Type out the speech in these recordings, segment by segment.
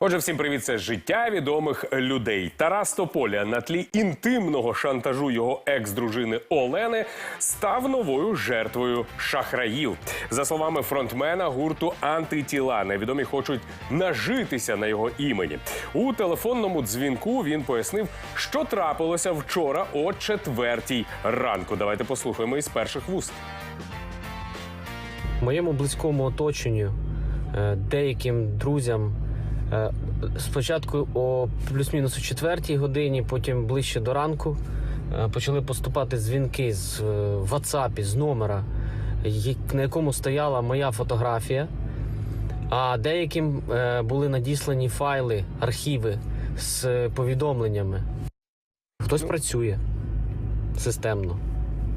Отже, всім привіт, це життя відомих людей. Тарас Тополя на тлі інтимного шантажу його екс-дружини Олени став новою жертвою шахраїв. За словами фронтмена гурту Антитіла, невідомі хочуть нажитися на його імені. У телефонному дзвінку він пояснив, що трапилося вчора о четвертій ранку. Давайте послухаємо із перших вуст. моєму близькому оточенню, е, деяким друзям. Е, Спочатку о плюс-мінус о четвертій годині, потім ближче до ранку е, почали поступати дзвінки з е, WhatsApp, з номера, на якому стояла моя фотографія. А деяким були надіслані файли, архіви з повідомленнями. Хтось працює системно.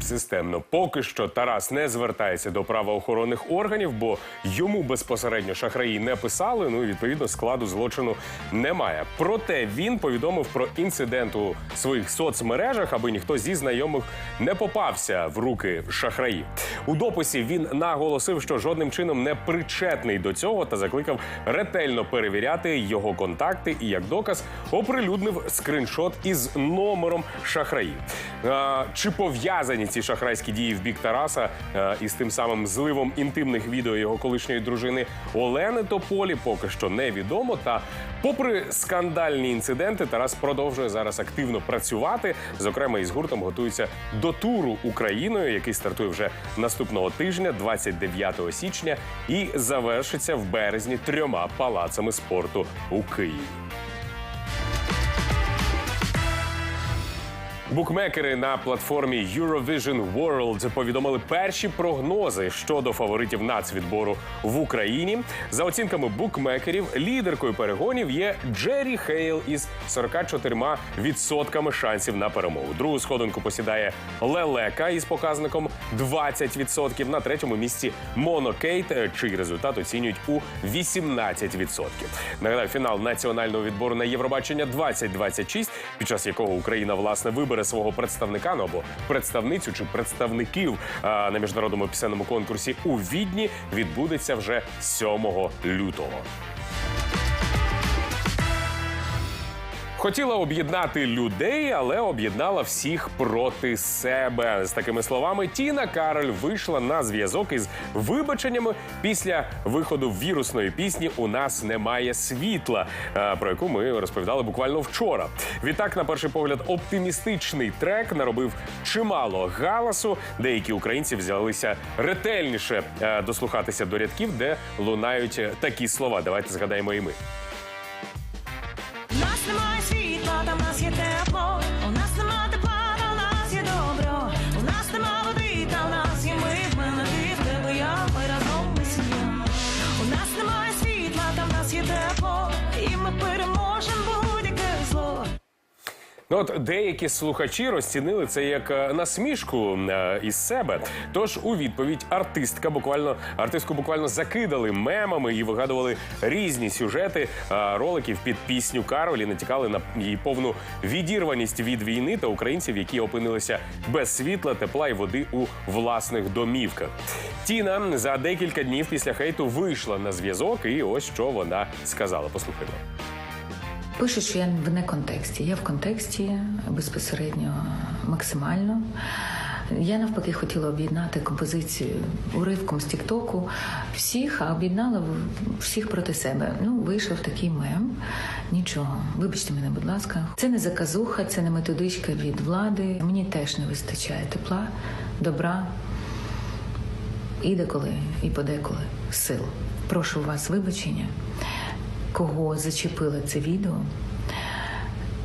Системно поки що Тарас не звертається до правоохоронних органів, бо йому безпосередньо шахраї не писали. Ну і відповідно складу злочину немає. Проте він повідомив про інцидент у своїх соцмережах, аби ніхто зі знайомих не попався в руки шахраїв. У дописі він наголосив, що жодним чином не причетний до цього та закликав ретельно перевіряти його контакти і як доказ оприлюднив скриншот із номером шахраїв. А, чи пов'язані ці шахрайські дії в бік Тараса е, із тим самим зливом інтимних відео його колишньої дружини Олени Тополі, поки що невідомо. Та, попри скандальні інциденти, Тарас продовжує зараз активно працювати. Зокрема, із гуртом готується до туру Україною, який стартує вже наступного тижня, 29 січня, і завершиться в березні трьома палацами спорту у Києві. Букмекери на платформі Eurovision World повідомили перші прогнози щодо фаворитів нацвідбору в Україні. За оцінками букмекерів, лідеркою перегонів є Джері Хейл із 44% шансів на перемогу. Другу сходинку посідає Лелека із показником 20%. На третьому місці Монокейт, е, чий результат оцінюють у 18%. Нагадаю, фінал національного відбору на Євробачення 2026, під час якого Україна власне вибере свого представника ну або представницю чи представників а, на міжнародному пісенному конкурсі у Відні, відбудеться вже 7 лютого. Хотіла об'єднати людей, але об'єднала всіх проти себе. З такими словами, Тіна Кароль вийшла на зв'язок із вибаченнями після виходу вірусної пісні У нас немає світла, е, про яку ми розповідали буквально вчора. Відтак, на перший погляд, оптимістичний трек наробив чимало галасу. Деякі українці взялися ретельніше е, дослухатися до рядків, де лунають е, такі слова. Давайте згадаємо і ми. Ну, от деякі слухачі розцінили це як е, насмішку е, із себе. Тож у відповідь артистка буквально артистку буквально закидали мемами і вигадували різні сюжети е, роликів під пісню Каролі. Натякали на її повну відірваність від війни та українців, які опинилися без світла, тепла і води у власних домівках. Тіна за декілька днів після хейту вийшла на зв'язок, і ось що вона сказала. Послухаймо. Пишуть, що я в не контексті. Я в контексті безпосередньо максимально. Я навпаки хотіла об'єднати композицію уривком з Тіктоку всіх, а об'єднала всіх проти себе. Ну, вийшов такий мем. Нічого. Вибачте мене, будь ласка. Це не заказуха, це не методичка від влади. Мені теж не вистачає тепла, добра і деколи, і подеколи сил. Прошу вас вибачення, кого зачепило це відео.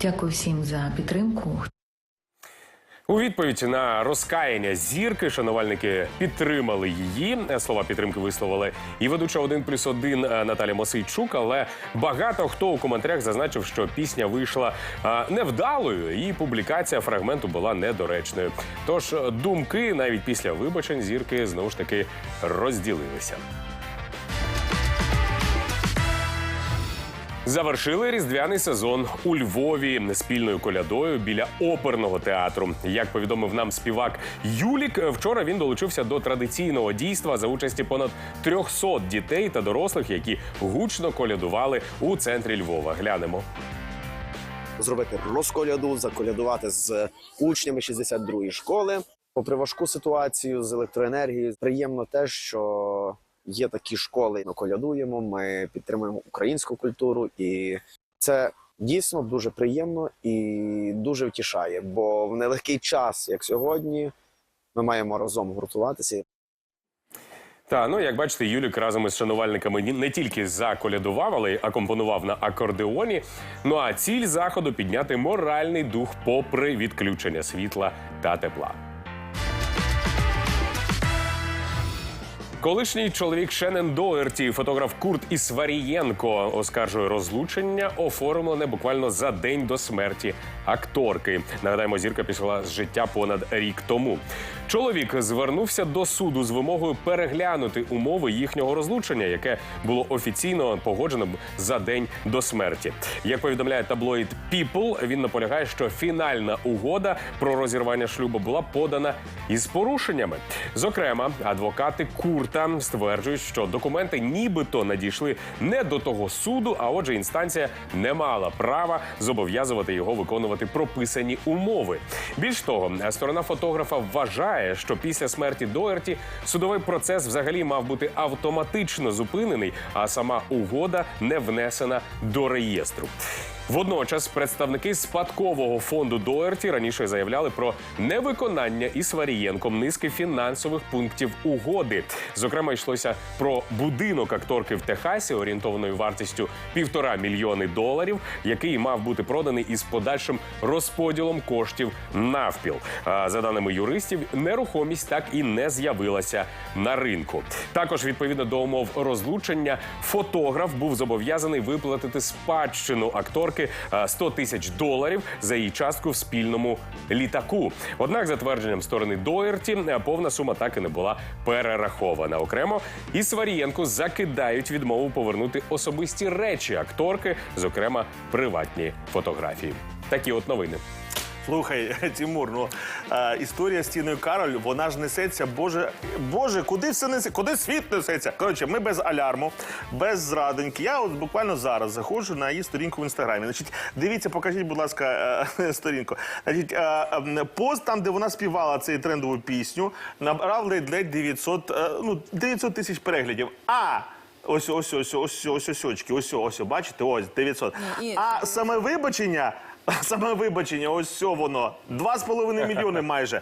Дякую всім за підтримку. У відповідь на розкаяння зірки шанувальники підтримали її. Слова підтримки висловили і ведуча 1 плюс 1 Наталя Мосейчук. Але багато хто у коментарях зазначив, що пісня вийшла невдалою, і публікація фрагменту була недоречною. Тож думки навіть після вибачень зірки знову ж таки розділилися. Завершили різдвяний сезон у Львові спільною колядою біля оперного театру. Як повідомив нам співак Юлік, вчора він долучився до традиційного дійства за участі понад 300 дітей та дорослих, які гучно колядували у центрі Львова. Глянемо. зробити розколяду, заколядувати з учнями 62-ї школи. Попри важку ситуацію з електроенергією, приємно те, що є такі школи. Ми колядуємо, ми підтримуємо українську культуру, і це дійсно дуже приємно і дуже втішає. Бо в нелегкий час, як сьогодні, ми маємо разом гуртуватися Та ну як бачите, Юлік разом із шанувальниками не тільки заколядував, але й акомпонував на акордеоні. Ну а ціль заходу підняти моральний дух попри відключення світла та тепла. Колишній чоловік Шенен Доерті, фотограф Курт Ісварієнко, оскаржує розлучення, оформлене буквально за день до смерті акторки. Нагадаємо, зірка пішла з життя понад рік тому. Чоловік звернувся до суду з вимогою переглянути умови їхнього розлучення, яке було офіційно погоджено за день до смерті. Як повідомляє таблоїд People, він наполягає, що фінальна угода про розірвання шлюбу була подана із порушеннями. Зокрема, адвокати Курта стверджують, що документи нібито надійшли не до того суду, а отже, інстанція не мала права зобов'язувати його виконувати прописані умови. Більш того, сторона фотографа вважає, що після смерті Доерті судовий процес взагалі мав бути автоматично зупинений, а сама угода не внесена до реєстру. Водночас представники спадкового фонду Доерті раніше заявляли про невиконання із Варієнком низки фінансових пунктів угоди. Зокрема, йшлося про будинок акторки в Техасі, орієнтованою вартістю півтора мільйони доларів, який мав бути проданий із подальшим розподілом коштів навпіл. За даними юристів, нерухомість так і не з'явилася на ринку. Також відповідно до умов розлучення, фотограф був зобов'язаний виплатити спадщину акторки а, 100 тисяч доларів за її частку в спільному літаку. Однак, за твердженням сторони Доєрті, повна сума так і не була перерахована. Окремо і Сварієнку закидають відмову повернути особисті речі акторки, зокрема приватні фотографії. Такі от новини. Слухай, Тимур, ну е, історія з Тіною Кароль, вона ж несеться, боже, боже, куди все несе? Куди світ несеться? Коротше, ми без алярму, без зрадоньки. Я от буквально зараз заходжу на її сторінку в інстаграмі. Значить, дивіться, покажіть, будь ласка, е, сторінку. Значить, е, пост там, де вона співала цей трендову пісню, набрав ледь-ледь 900, е, ну, 900 тисяч переглядів. А Ось, ось, ось, ось, ось, ось, очки, ось, ось, бачите, ось 900. і- А саме вибачення, саме вибачення, ось все воно. Два з половиною мільйони майже.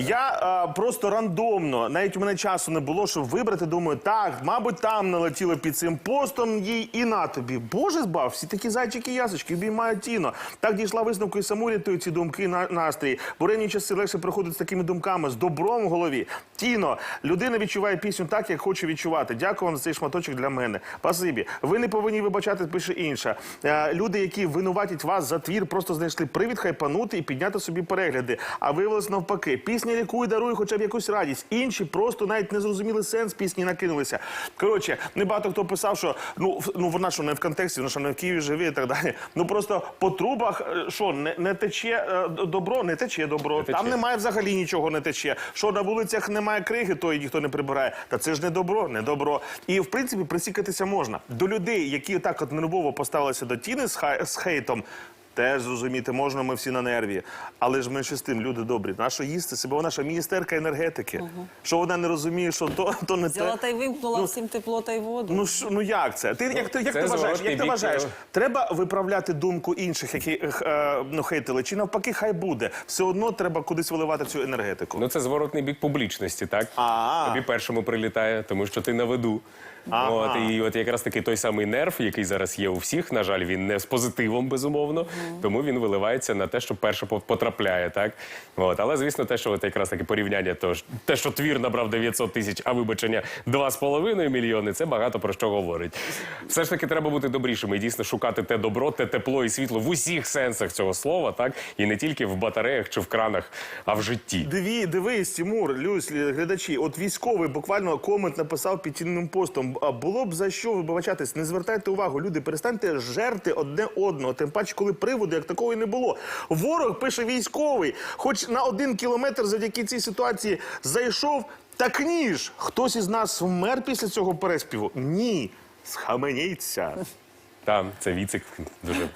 Я е, просто рандомно, навіть у мене часу не було, щоб вибрати. Думаю, так, мабуть, там налетіло під цим постом їй і на тобі. Боже збав, всі такі зайчики ясочки, обіймають тіно. Так дійшла висновку і саму рятують ці думки на настрій. Буремні часи легше приходить з такими думками, з добром в голові. Тіно, людина відчуває пісню так, як хоче відчувати. Дякую вам за цей шматочок для мене. Спасибі. Ви не повинні вибачати, пише інша. Е, люди, які винуватять вас за твір, просто знайшли привід хайпанути і підняти собі перегляди. А виявилось навпаки. Пісня лікує, дарує хоча б якусь радість. Інші просто навіть не зрозуміли сенс пісні, накинулися. Коротше, небагато хто писав, що ну ну вона що не в контексті, вона що не в Києві живе і так далі. Ну просто по трубах, е, що не, не тече е, добро, не тече добро. тече. Там немає взагалі нічого не тече. Що на вулицях немає криги, то і ніхто не прибирає. Та це ж не добро, не добро. І в принципі присікатися можна. До людей, які так от нервово поставилися до тіни з хейтом. Теж зрозуміти можна, ми всі на нерві. Але ж менше з тим, люди добрі. Нащо їсти себе? Вона ж міністерка енергетики. Що вона не розуміє, що то, то не Взяла те. та й вимкнула Ну, всім тепло та й воду. Ну що, ну як це? Ти як ти як це ти вважаєш? Як ти вважаєш? е, Треба виправляти думку інших, які е, ну хейтили, чи навпаки, хай буде. Все одно треба кудись виливати цю енергетику. Ну це зворотний бік публічності, так? А. Тобі першому прилітає, тому що ти на виду. Ага. От, і от якраз таки той самий нерв, який зараз є у всіх, на жаль, він не з позитивом, безумовно. тому він виливається на те, що перше по- потрапляє. Так от, але звісно, те, що от якраз таке порівняння, то те, що твір набрав 900 тисяч, а вибачення 2,5 мільйони, це багато про що говорить. Все ж таки треба бути добрішими і дійсно шукати те добро, те тепло і світло в усіх сенсах цього слова, так і не тільки в батареях чи в кранах, а в житті. Диві, дивись, Тимур, Люсь, глядачі. От військовий буквально комент написав під цінним постом. Було б за що вибачатись? Не звертайте увагу, люди, перестаньте жерти одне одного. Тим паче, коли приводу як такого і не було. Ворог пише військовий, хоч на один кілометр завдяки цій ситуації зайшов. Так ніж хтось із нас вмер після цього переспіву? Ні. Схаменіться. Там це віцик, дуже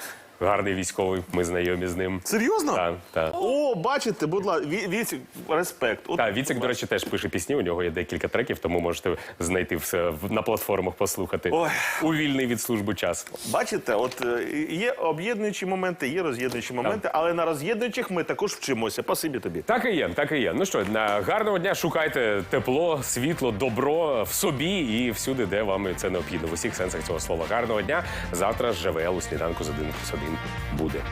гарний військовий. Ми знайомі з ним. Серйозно? Так, так. О, бачите, будь ласка, Ві- Віцік, респект. От Так, Віцик, до речі, теж пише пісні. У нього є декілька треків, тому можете знайти все в- на платформах, послухати Ой. у вільний від служби час. Бачите, от е, є об'єднуючі моменти, є роз'єднуючі моменти, але на роз'єднуючих ми також вчимося. Спасибі тобі. Так і є, так і є. Ну що, на гарного дня шукайте тепло, світло, добро в собі і всюди, де вам це необхідно. В усіх сенсах цього слова. Гарного дня. Завтра з ЖВЛ у сніданку з 1 плюс 1 буде.